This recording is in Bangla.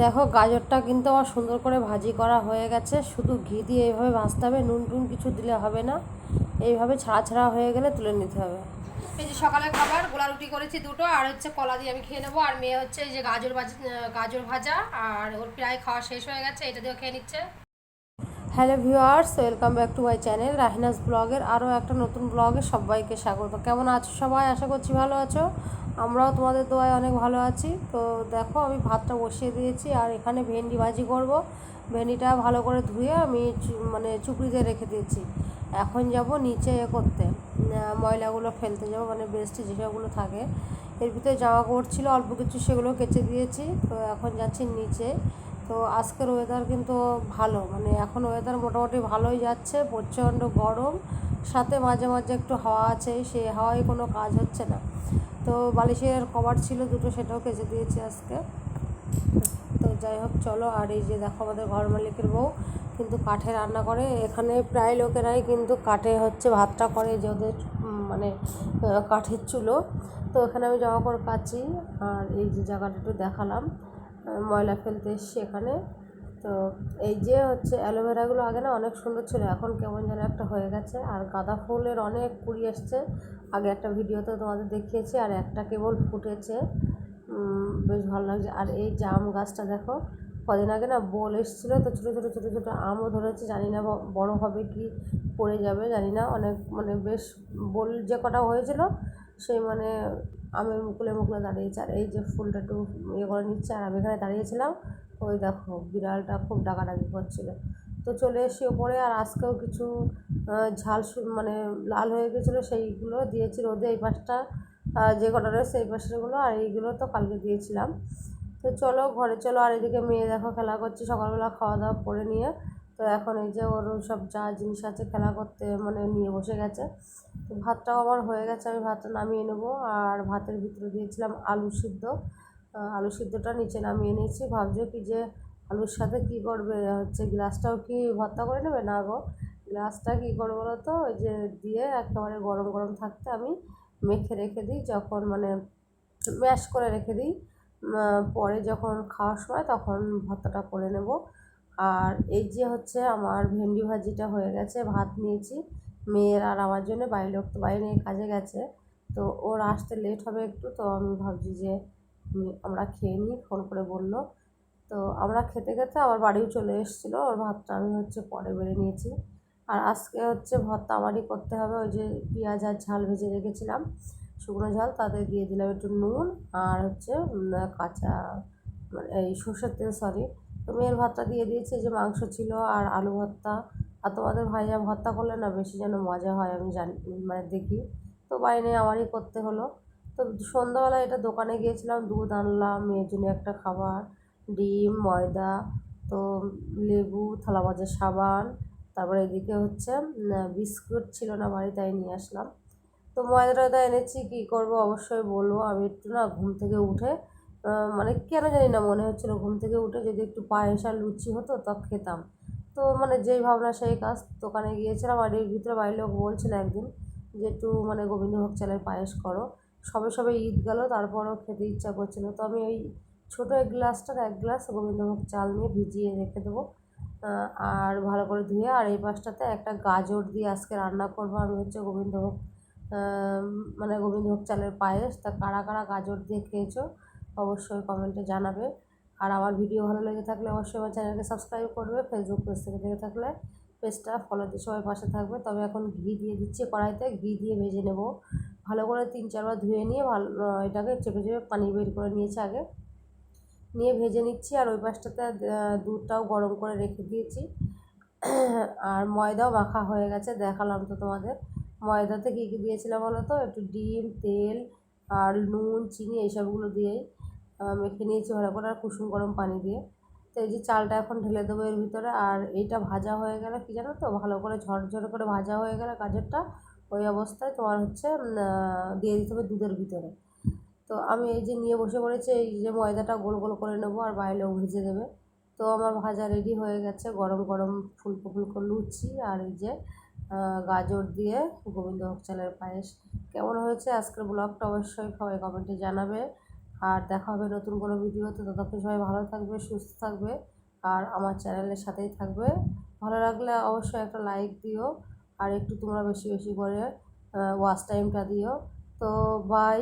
দেখো, গাজরটা কিন্তু আমার সুন্দর করে ভাজি করা হয়ে গেছে। শুধু ঘি দিয়ে এইভাবে ভাজতে হবে, নুন টুন কিছু দিলে হবে না। এইভাবে ছাড়া ছাড়া হয়ে গেলে তুলে নিতে হবে। এই যে সকালের খাবার, গোলা রুটি করেছি দুটো, আর হচ্ছে কলা দিয়ে আমি খেয়ে নেব। আর মেয়ে হচ্ছে এই যে গাজর ভাজা গাজর ভাজা, আর ওর প্রায় খাওয়া শেষ হয়ে গেছে, এটা দিয়েও খেয়ে নিচ্ছে। Hello viewers, welcome back to my channel Rahina's ব্লগের আরও একটা নতুন ব্লগে সবাইকে স্বাগত। কেমন আছো সবাই? আশা করছি ভালো আছো। আমরাও তোমাদের দোয়ায় অনেক ভালো আছি। তো দেখো, আমি ভাতটা বসিয়ে দিয়েছি আর এখানে ভেন্ডি ভাজি করব। ভেন্ডিটা ভালো করে ধুয়ে আমি মানে চুপড়িতে রেখে দিয়েছি। এখন যাব নিচে এ করতে। ময়লাগুলো ফেলতে যাব মানে বেস্টে যেসবগুলো থাকে। এর ভিতরে জামা কাপড় ছিল অল্প কিছু সেগুলো কেচে দিয়েছি। তো এখন যাচ্ছি নিচে। তো আজকের ওয়েদার কিন্তু ভালো। মানে এখন ওয়েদার মোটামুটি ভালোই যাচ্ছে, প্রচণ্ড গরম, সাথে মাঝে মাঝে একটু হাওয়া আছে, সেই হাওয়ায় কোনো কাজ হচ্ছে না। তো বালিশের কভার ছিল দুটো, সেটাও কেচে দিয়েছি আজকে। তো যাই হোক, চলো, আর এই যে দেখো আমাদের ঘর মালিকের বউ কিন্তু কাঠে রান্না করে। এখানে প্রায় লোকেরাই কিন্তু কাঠে হচ্ছে ভাতটা করে, যে ওদের মানে কাঠের চুলো। তো এখানে আমি জামা কাপড় কাচি, আর এই যে জায়গাটা একটু দেখালাম। ময়লা ফেলতে এসছি এখানে। তো এই যে হচ্ছে অ্যালোভেরাগুলো আগে না অনেক সুন্দর ছিল, এখন কেমন যেন একটা হয়ে গেছে। আর গাঁদা ফুলের অনেক কুড়ি এসছে। আগে একটা ভিডিওতে তোমাদের দেখিয়েছি, আর একটা কেবল ফুটেছে। বেশ ভালো লাগছে। আর এই জাম গাছটা দেখো, কদিন আগে না বোল এসেছিল, তো ছোটো ছোটো ছোটো ছোটো আমও ধরেছে। জানি না বড় হবে কি পড়ে যাবে, জানি না। অনেক মানে বেশ বোল যে কটা হয়েছিল, সেই মানে আমের মুকুলে মুকুলে দাঁড়িয়েছে আর এই যে ফুলটা একটু ইয়ে করে নিচ্ছে আর আমি এখানে দাঁড়িয়েছিলাম, ওই দেখো বিড়ালটা খুব ডাকাডাকি করছিল। তো চলে এসে ওপরে আর আজকেও কিছু ঝাল মানে লাল হয়ে গেছিল সেইগুলো দিয়েছি রোদে এই পাশটা যে কটা রয়েছে এই পাশেরগুলো আর এইগুলো তো কালকে দিয়েছিলাম। তো চলো ঘরে চলো আর এদিকে মেয়ে দেখো খেলা করছে সকালবেলা খাওয়া দাওয়া করে নিয়ে। তো এখন এই যে ওর সব যা জিনিস আছে খেলা করতে মানে নিয়ে বসে গেছে। তো ভাতটাও আমার হয়ে গেছে, আমি ভাতটা নামিয়ে নেব। আর ভাতের ভিতরে দিয়েছিলাম আলু সিদ্ধ। আলু সিদ্ধটা নিচে নামিয়ে নিয়েছি। ভাবছ কি যে আলুর সাথে কি করবে? হচ্ছে গ্লাসটাও কি ভর্তা করে নেবে? না গো। গ্লাসটা কী করব বলো তো ওই যে দিয়ে একেবারে গরম গরম থাকতে আমি মেখে রেখে দিই, যখন মানে ম্যাশ করে রেখে দিই। পরে যখন খাওয়ার সময় তখন ভর্তাটা করে নেব। আর এই যে হচ্ছে আমার ভেন্ডি ভাজিটা হয়ে গেছে, ভাত নিয়েছি। মেয়ের আর আমার জন্য বাইরে লোক তো বাইরে কাজে গেছে। তো ওর আসতে লেট হবে একটু, তো আমি ভাবছি যে আমরা খেয়ে নিই, ফোন করে বলল। তো আমরা খেতে খেতে আমার বাড়িও চলে এসেছিল, ওর ভাতটা আমি হচ্ছে পরে বেড়ে নিয়েছি। আর আজকে হচ্ছে ভর্তা আমারই করতে হবে, ওই যে পেঁয়াজ আর ঝাল ভেজে রেখেছিলাম। শুকনো ঝাল, তাতে দিয়ে দিলাম একটু নুন আর হচ্ছে কাঁচা মানে এই সর্ষের তেল সরি তো মেয়ের ভাতটা দিয়ে দিয়েছি যে মাংস ছিল আর আলু ভর্তা। আর তোমাদের ভাইয়া ভর্তা করলে না বেশি যেন মজা হয়, আমি জানি মানে দেখি। তো বাইরে আমারই করতে হলো। তো সন্ধ্যাবেলা এটা দোকানে গিয়েছিলাম, দুধ আনলাম, মেয়ের জন্য একটা খাবার, ডিম, ময়দা, তো লেবু, থালা ভাজার সাবান, তারপরে এদিকে হচ্ছে বিস্কুট ছিল না বাড়ি, তাই নিয়ে আসলাম। তো ময়দা টয়দা এনেছি, কী করব? অবশ্যই বলব, আমি একটু না ঘুম থেকে উঠে মানে কেন জানি না মনে হচ্ছিল, ঘুম থেকে উঠে যদি একটু পায়েস আর লুচি হতো তা খেতাম। তো মানে যেই ভাবনা সেই কাজ, দোকানে গিয়েছিলাম এর ভিতরে বাড়ির লোক বলছিল একদিন যে, একটু মানে গোবিন্দভোগ চালের পায়েস করো। সবে সবে ঈদ গেল, তারপরও খেতে ইচ্ছা করছিল। তো আমি ওই ছোটো এক গ্লাসটার এক গ্লাস গোবিন্দভোগ চাল নিয়ে ভিজিয়ে রেখে দেবো আর ভালো করে ধুয়ে আর এই পাশটাতে একটা গাজর দিয়ে আজকে রান্না করব আমি হচ্ছে গোবিন্দভোগ মানে গোবিন্দভোগ চালের পায়েস। তা কারা কারা গাজর দিয়ে খেয়েছো? অবশ্যই কমেন্টে জানাবে। আর আমার ভিডিও ভালো লেগে থাকলে অবশ্যই আমার চ্যানেলকে সাবস্ক্রাইব করবে ফেসবুক পেজ থেকে দেখে থাকলে পেজটা ফলো দিয়ে সবাই পাশে থাকবে। তবে এখন ঘি দিয়ে দিচ্ছি কড়াইতে, ঘি দিয়ে ভেজে নেব। ভালো করে তিন চারবার ধুয়ে নিয়ে ভালো এটাকে চেপে চেপে পানি বের করে নিয়েছি আগে। নিয়ে ভেজে নিচ্ছি আর ওই পাশটাতে দুধটাও গরম করে রেখে দিয়েছি। আর ময়দাও মাখা হয়ে গেছে, দেখালাম তো তোমাদের। ময়দাতে কী কী দিয়েছিলাম বলো তো? একটু ডিম, তেল আর নুন, চিনি, এইসবগুলো দিয়েই। মেখে নিয়েছি ভালো করে আর কুসুম গরম পানি দিয়ে। তো এই যে চালটা এখন ঢেলে দেবো এর ভিতরে, আর এইটা ভাজা হয়ে গেলে কী জানো তো, ভালো করে ঝরঝরে করে ভাজা হয়ে গেলে গাজরটা ওই অবস্থায় তোমার হচ্ছে দিয়ে দিতে হবে দুধের ভিতরে। তো আমি এই যে নিয়ে বসে পড়েছি, এই যে ময়দাটা গোল গোল করে নেব আর বাইরেও ভেজে দেবে। তো আমার ভাজা রেডি হয়ে গেছে, গরম গরম ফুলকো ফুলকো লুচি আর এই যে গাজর দিয়ে গোবিন্দভোগ চালের পায়েস। কেমন হয়েছে আজকের ব্লগটা অবশ্যই সবাই কমেন্টে জানাবে। আর দেখা হবে নতুন কোনো ভিডিওতে ততক্ষণ সবাই ভালো থাকবে, সুস্থ থাকবে আর আমার চ্যানেলের সাথেই থাকবে। ভালো লাগলে অবশ্যই একটা লাইক দিও আর একটু তোমরা বেশি বেশি করে ওয়াচ টাইমটা দিও। তো বাই